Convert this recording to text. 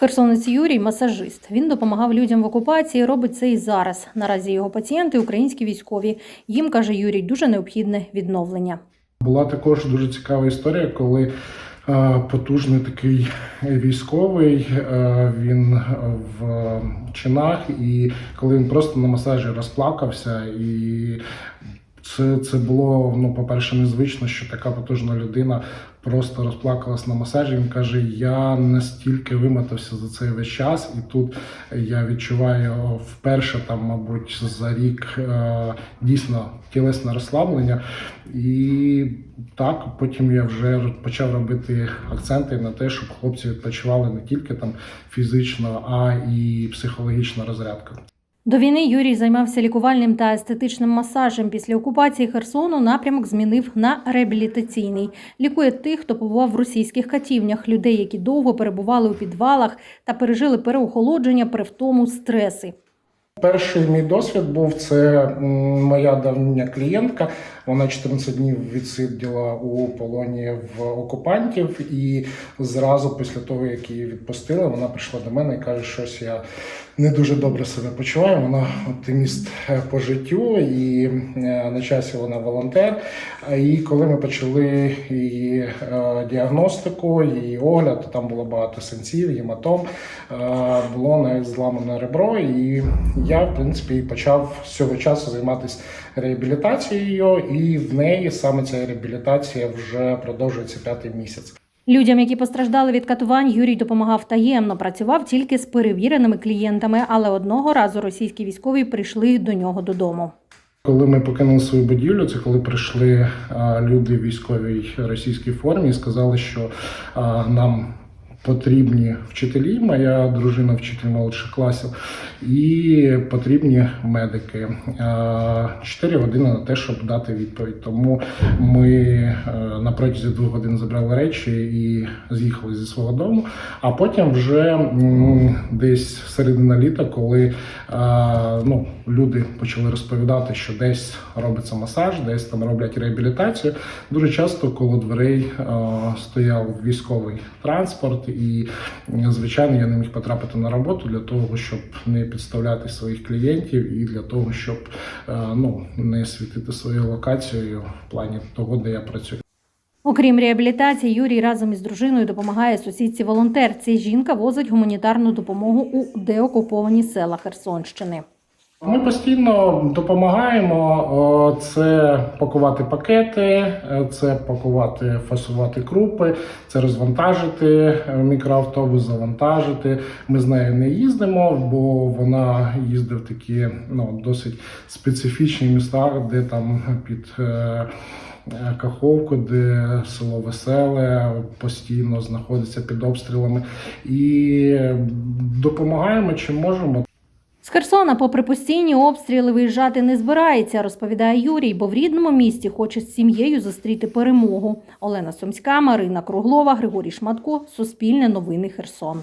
Херсонець Юрій масажист. Він допомагав людям в окупації, робить це і зараз. Наразі його пацієнти українські військові. Їм каже Юрій, дуже необхідне відновлення. Була також дуже цікава історія, коли е, потужний такий військовий, е, він в чинах, і коли він просто на масажі розплакався, і це, це було, ну, по-перше, незвично, що така потужна людина просто розплакалась на масажі. Він каже: Я настільки вимотався за цей весь час, і тут я відчуваю вперше, там, мабуть, за рік е, дійсно тілесне розслаблення. І так, потім я вже почав робити акценти на те, щоб хлопці відпочивали не тільки там фізично, а і психологічна розрядка. До війни Юрій займався лікувальним та естетичним масажем. Після окупації Херсону напрямок змінив на реабілітаційний. Лікує тих, хто побував в російських катівнях, людей, які довго перебували у підвалах та пережили переохолодження, перевтому, стреси. Перший мій досвід був це моя давня клієнтка. Вона 14 днів відсиділа у полоні в окупантів, і зразу після того, як її відпустили, вона прийшла до мене і каже, що я не дуже добре себе почуваю. Вона оптиміст е, по життю, і е, на часі вона волонтер. І коли ми почали її е, діагностику, її огляд, то там було багато синців, гематом, було навіть зламане ребро. І я, в принципі, почав з цього часу займатися реабілітацією, і в неї саме ця реабілітація вже продовжується п'ятий місяць. Людям, які постраждали від катувань, Юрій допомагав таємно. Працював тільки з перевіреними клієнтами, але одного разу російські військові прийшли до нього додому. Коли ми покинули свою будівлю, це коли прийшли люди в військовій російській формі і сказали, що нам потрібні вчителі. Моя дружина вчитель молодших класів, і потрібні медики. Чотири години на те, щоб дати відповідь. Тому ми е, на протязі двох годин забрали речі і з'їхали зі свого дому. А потім вже десь середина літа, коли е, ну, люди почали розповідати, що десь робиться масаж, десь там роблять реабілітацію. Дуже часто коло дверей е, стояв військовий транспорт, і звичайно я не міг потрапити на роботу для того, щоб не підставляти своїх клієнтів, і для того, щоб е, ну, не світити свою локацію в плані того, де я працюю. Окрім реабілітації, Юрій разом із дружиною допомагає сусідці волонтерці. Жінка возить гуманітарну допомогу у деокуповані села Херсонщини. Ми постійно допомагаємо. Це пакувати пакети, е, це пакувати, фасувати крупи, це розвантажити е, мікроавтобус, завантажити. Ми з нею не їздимо, бо вона їздить в такі ну, досить специфічні міста, де там під. е, Каховку, де село Веселе постійно знаходиться під обстрілами, і допомагаємо чим можемо. З Херсона, попри постійні обстріли, виїжджати не збирається, розповідає Юрій, бо в рідному місті хоче з сім'єю зустріти перемогу. Олена Сумська, Марина Круглова, Григорій Шматко, Суспільне новини Херсон.